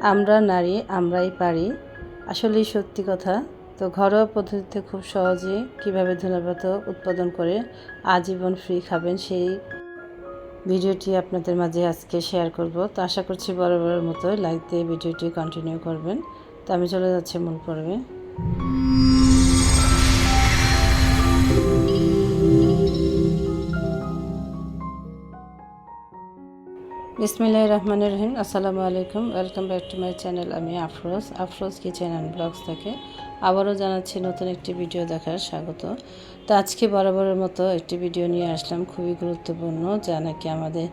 আমরা নারী, আমরাই পারি। আসলেই সত্যি কথা। তো ঘরোয়া পদ্ধতিতে খুব সহজে কীভাবে ধনেপাতা উৎপাদন করে আজীবন ফ্রি খাবেন সেই ভিডিওটি আপনাদের মাঝে আজকে শেয়ার করব। তো আশা করছি বড় বড়ের মতো লাইক দিয়ে ভিডিওটি কন্টিনিউ করবেন। তো আমি চলে যাচ্ছি মূল পর্বে। বিসমিল্লাহ রহমান রহিম। আসসালামু আলাইকুম। Welcome back to my channel আমি Afroz. Afroz kitchen and blogs থেকে আবারও জানাচ্ছি নতুন একটি ভিডিও দেখার স্বাগত। তো আজকে বরাবরের মতো একটি ভিডিও নিয়ে আসলাম, খুবই গুরুত্বপূর্ণ, যা নাকি আমাদের,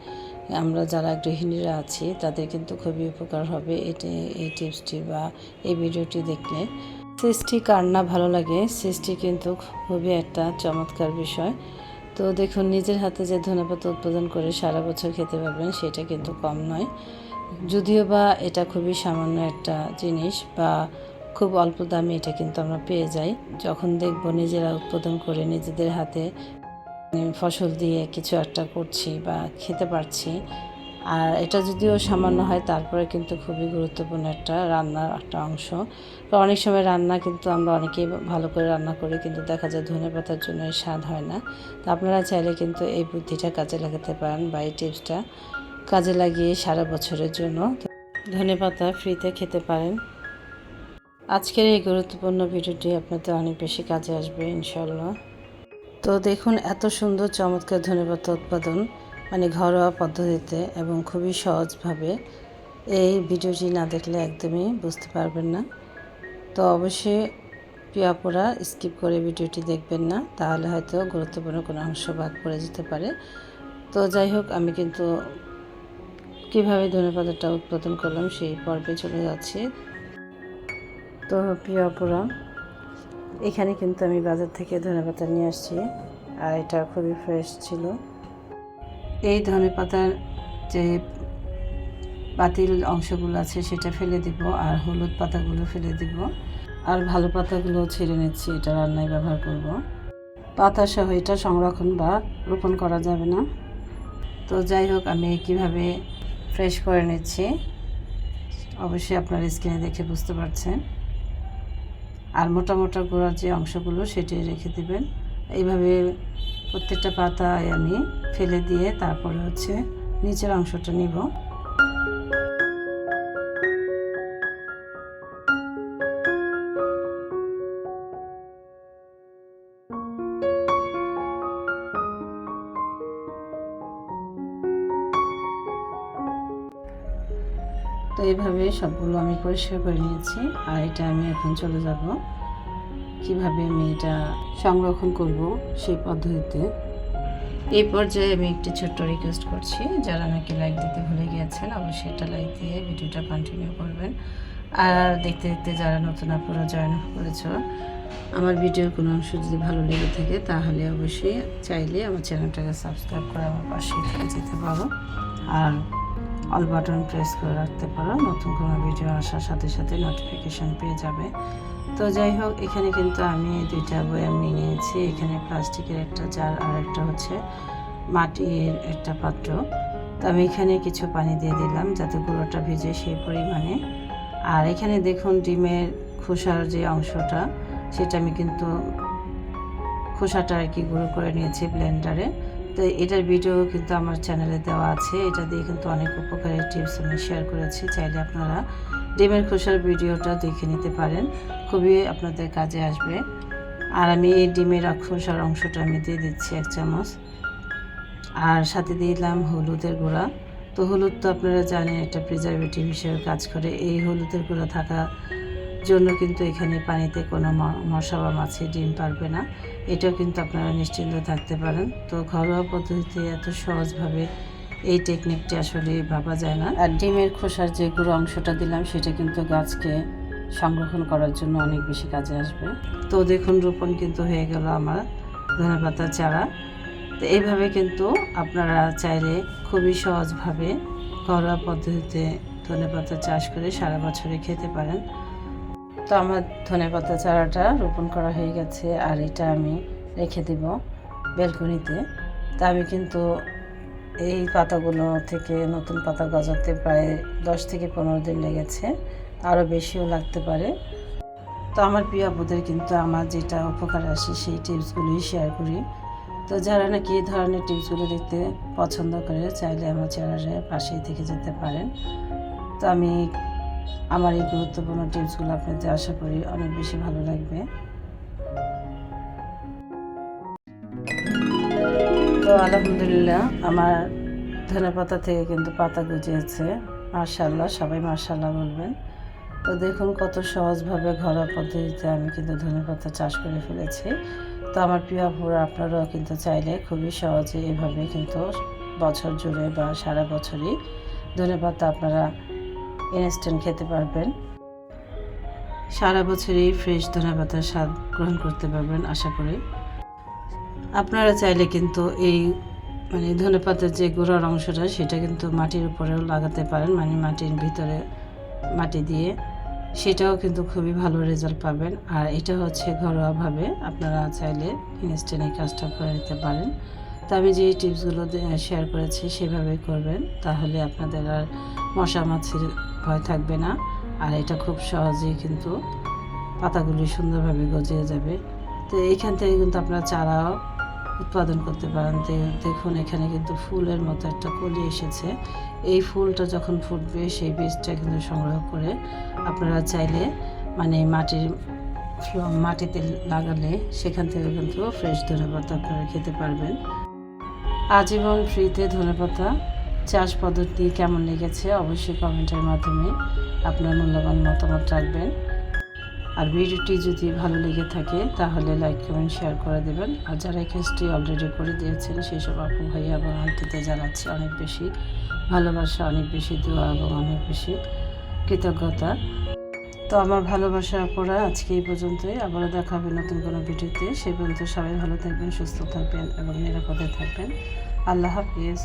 আমরা যারা গৃহিণীরা আছি, তাদের কিন্তু খুবই উপকার হবে। এটি, এই টিপসটি বা এই ভিডিওটি দেখলে সৃষ্টি কার না ভালো লাগে, সৃষ্টি কিন্তু খুবই একটা চমৎকার বিষয়। তো দেখুন, নিজের হাতে যে ধনেপাতা উৎপাদন করে সারা বছর খেতে পারবেন, সেটা কিন্তু কম নয়। যদিও বা এটা খুবই সামান্য একটা জিনিস বা খুব অল্প দামে এটা কিন্তু আমরা পেয়ে যাই। যখন দেখব নিজেরা উৎপাদন করে নিজেদের হাতে ফসল দিয়ে কিছু একটা করছি বা খেতে পারছি আর এটা যদিও সামান্য হয়, তারপরে কিন্তু খুবই গুরুত্বপূর্ণ একটা রান্নার একটা অংশ। তো অনেক সময় রান্না কিন্তু আমরা অনেকেই ভালো করে রান্না করি, কিন্তু দেখা যায় ধনে পাতার জন্য স্বাদ হয় না। তো আপনারা চাইলে কিন্তু এই বুদ্ধিটা কাজে লাগাতে পারেন বা এই টিপসটা কাজে লাগিয়ে সারা বছরের জন্য ধনে পাতা ফ্রিতে খেতে পারেন। আজকের এই গুরুত্বপূর্ণ ভিডিওটি আপনাদের অনেক বেশি কাজে আসবে ইনশাল্লাহ তো দেখুন, এত সুন্দর চমৎকার ধনেপাতা উৎপাদন। মানে ঘরোয়া পদ্ধতিতে এবং খুবই সহজভাবে এই ভিডিওটি না দেখলে একদমই বুঝতে পারবেন না। তো অবশ্যই পিয়াপোরা স্কিপ করে ভিডিওটি দেখবেন না, তাহলে হয়তো গুরুত্বপূর্ণ কোনো অংশ বাদ পড়ে যেতে পারে। তো যাই হোক, আমি কিন্তু কীভাবে ধনেপাতাটা উৎপাদন করলাম সেই পর্বে চলে যাচ্ছি। তো পিয়াপোরা এখানে কিন্তু আমি বাজার থেকে ধনেপাতা নিয়ে আসছি, আর এটা খুবই ফ্রেশ ছিল। এই ধনে পাতার যে বাতিল অংশগুলো আছে সেটা ফেলে দিব আর হলুদ পাতাগুলো ফেলে দিব। আর ভালো পাতাগুলো ছেড়ে নিচ্ছি, এটা রান্নায় ব্যবহার করব। পাতা সহ এটা সংরক্ষণ বা রোপণ করা যাবে না। তো যাই হোক, আমি কীভাবে ফ্রেশ করে নিচ্ছি, অবশ্যই আপনার স্কিনে দেখে বুঝতে পারছেন। আর মোটা মোটা গোড়ার যে অংশগুলো সেটি রেখে দেবেন। এইভাবে প্রত্যেকটা পাতায় আমি ফেলে দিয়ে তারপরে হচ্ছে নিচের অংশটা নিব। তো এইভাবে সবগুলো আমি পরিষ্কার করে নিয়েছি, আর এটা আমি এখন চলে যাব। কীভাবে আমি এটা সংরক্ষণ করব সেই পদ্ধতিতে এই পর্যায়ে আমি একটি ছোট্ট রিকোয়েস্ট করছি। যারা নাকি লাইক দিতে ভুলে গিয়েছেন, অবশ্যই একটা লাইক দিয়ে ভিডিওটা কন্টিনিউ করবেন। আর দেখতে দেখতে যারা নতুন আপনারা জয়েন করেছ, আমার ভিডিওর কোনো অংশ যদি ভালো লেগে থাকে, তাহলে অবশ্যই চাইলে আমার চ্যানেলটাকে সাবস্ক্রাইব করে আমার পাশে থেকে যেতে পারো। আর অল বাটন প্রেস করে রাখতে পারো, নতুন কোনো ভিডিও আসার সাথে সাথে নোটিফিকেশন পেয়ে যাবে। তো যাই হোক, এখানে কিন্তু আমি দুইটা বয়াম নিয়ে নিয়েছি। এখানে প্লাস্টিকের একটা জার আর একটা হচ্ছে মাটির একটা পাত্র। তো আমি এখানে কিছু পানি দিয়ে দিলাম যাতে গুঁড়োটা ভিজে সেই পরিমাণে। আর এখানে দেখুন ডিমের খোসার যে অংশটা, সেটা আমি কিন্তু খোসাটা আর কি গুঁড়ো করে নিয়েছি ব্লেন্ডারে। তো এটার ভিডিও কিন্তু আমার চ্যানেলে দেওয়া আছে। এটা দিয়ে কিন্তু অনেক উপকারের টিপস আমি শেয়ার করেছি। চাইলে আপনারা ডিমের খোসার ভিডিওটা দেখে নিতে পারেন। খুবই আপনাদের কাজে আসবে। আর আমি এই ডিমের খোসার অংশটা আমি দিয়ে দিচ্ছি এক চামচ। আর সাথে দিলাম হলুদের গুঁড়া। তো হলুদ তো আপনারা জানেন, এটা প্রিজারভেটিভ হিসেবে কাজ করে। এই হলুদের গুঁড়া থাকা জন্য কিন্তু এখানে পানিতে কোনো মশা বা মাছি ডিম পারবে না। এটাও কিন্তু আপনারা নিশ্চিন্ত থাকতে পারেন। তো ঘরোয়া পদ্ধতিতে এত সহজভাবে এই টেকনিকটি আসলে ভাবা যায় না। আর ডিমের খোসার যে গুঁড়ো অংশটা দিলাম সেটা কিন্তু গাছকে সংরক্ষণ করার জন্য অনেক বেশি কাজে আসবে। তো দেখুন রোপণ কিন্তু হয়ে গেল আমার ধনেপাতার চারা। তো এইভাবে কিন্তু আপনারা চাইলে খুবই সহজভাবে ঘরোয়া পদ্ধতিতে ধনেপাতা চাষ করে সারা বছরে খেতে পারেন। তো আমার ধনেপাতা চারাটা রোপণ করা হয়ে গেছে আর এটা আমি রেখে দেব বেলকনিতে। তা আমি কিন্তু এই পাতাগুলো থেকে নতুন পাতা গজাতে প্রায় দশ থেকে পনেরো দিন লেগেছে। আরও বেশিও লাগতে পারে। তো আমার প্রিয় আপুদের কিন্তু আমার যেটা উপকার আসে সেই টিপসগুলোই শেয়ার করি। তো যারা নাকি এই ধরনের টিপসগুলো দেখতে পছন্দ করে, চাইলে আমার চ্যানেলের পাশেই থেকে যেতে পারেন। তো আমি আমার এই গুরুত্বপূর্ণ টিপসগুলো আপনাদের আশা করি অনেক বেশি ভালো লাগবে। তো আলহামদুলিল্লাহ আমার ধনে পাতা থেকে কিন্তু পাতা গুজিয়েছে। মার্শাল্লাহ সবাই মার্শাল্লাহ বলবেন। তো দেখুন কত সহজভাবে ঘরোয়া পদ্ধতিতে আমি কিন্তু ধনে পাতা চাষ করে ফেলেছি। তো আমার প্রিয় আপুরা, আপনারাও কিন্তু চাইলে খুবই সহজে এভাবে কিন্তু বছর জুড়ে বা সারা বছরই ধনে পাতা আপনারা ইনস্ট্যান্ট খেতে পারবেন। সারা বছরই ফ্রেশ ধনে পাতার স্বাদ গ্রহণ করতে পারবেন, আশা করি। আপনারা চাইলে কিন্তু এই মানে ধনে পাতার যে গোড়ার অংশটা, সেটা কিন্তু মাটির উপরেও লাগাতে পারেন মানে মাটির ভিতরে মাটি দিয়ে। সেটাও কিন্তু খুবই ভালো রেজাল্ট পাবেন। আর এটা হচ্ছে ঘরোয়াভাবে আপনারা চাইলে ইনস্ট্যান্ট কাজটা করে নিতে পারেন। তো আমি যে টিপসগুলো শেয়ার করেছি, সেভাবে করবেন, তাহলে আপনাদের আর মশা মাছির ভয় থাকবে না। আর এটা খুব সহজেই কিন্তু পাতাগুলি সুন্দরভাবে গজিয়ে যাবে। তো এইখান থেকে কিন্তু আপনারা চারাও উৎপাদন করতে পারেন। দেখুন, এখানে কিন্তু ফুলের মতো একটা কলি এসেছে। এই ফুলটা যখন ফুটবে, সেই বীজটা কিন্তু সংগ্রহ করে আপনারা চাইলে মানে মাটির মাটিতে লাগালে সেখান থেকে কিন্তু ফ্রেশ ধনে পাতা আপনারা খেতে পারবেন। আজীবন ফ্রিতে ধনে পাতা চাষ পদ্ধতি কেমন লেগেছে? অবশ্যই কমেন্টের মাধ্যমে আপনার মূল্যবান মতামত রাখবেন। আর ভিডিওটি যদি ভালো লেগে থাকে, তাহলে লাইক কমেন্ট শেয়ার করে দেবেন। আর যারা এই কাজটি অলরেডি করে দিয়েছেন সেই সব আপু ভাইয়া এবং আন্টিতে জানাচ্ছি অনেক বেশি ভালোবাসা, অনেক বেশি দোয়া এবং অনেক বেশি কৃতজ্ঞতা। তো আমার ভালোবাসা পড়া আজকে এই পর্যন্তই। আবারও দেখা হবে নতুন কোনো ভিডিওতে। সে পর্যন্ত সবাই ভালো থাকবেন, সুস্থ থাকবেন এবং নিরাপদে থাকবেন। আল্লাহ হাফিজ।